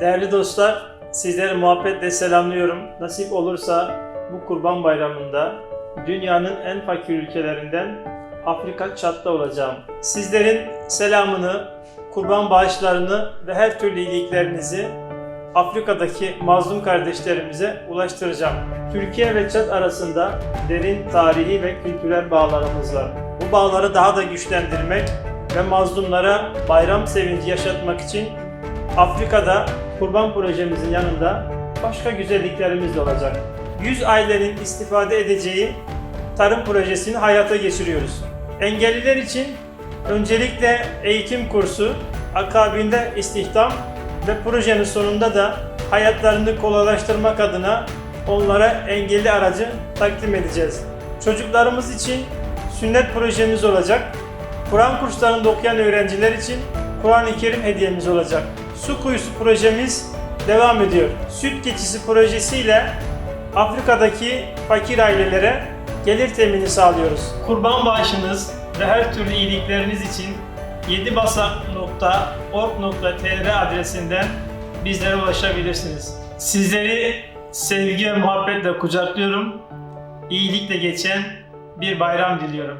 Değerli dostlar, sizleri muhabbetle selamlıyorum. Nasip olursa bu Kurban Bayramı'nda dünyanın en fakir ülkelerinden Afrika Çat'ta olacağım. Sizlerin selamını, kurban bağışlarını ve her türlü iyiliklerinizi Afrika'daki mazlum kardeşlerimize ulaştıracağım. Türkiye ve Çat arasında derin tarihi ve kültürel bağlarımız var. Bu bağları daha da güçlendirmek ve mazlumlara bayram sevinci yaşatmak için Afrika'da kurban projemizin yanında başka güzelliklerimiz de olacak. 100 ailenin istifade edeceği tarım projesini hayata geçiriyoruz. Engelliler için öncelikle eğitim kursu, akabinde istihdam ve projenin sonunda da hayatlarını kolaylaştırmak adına onlara engelli aracı takdim edeceğiz. Çocuklarımız için sünnet projemiz olacak. Kur'an kurslarında okuyan öğrenciler için Kur'an-ı Kerim hediyemiz olacak. Su kuyusu projemiz devam ediyor. Süt keçisi projesiyle Afrika'daki fakir ailelere gelir temini sağlıyoruz. Kurban bağışınız ve her türlü iyilikleriniz için 7basak.org.tr adresinden bizlere ulaşabilirsiniz. Sizleri sevgi ve muhabbetle kucaklıyorum. İyilikle geçen bir bayram diliyorum.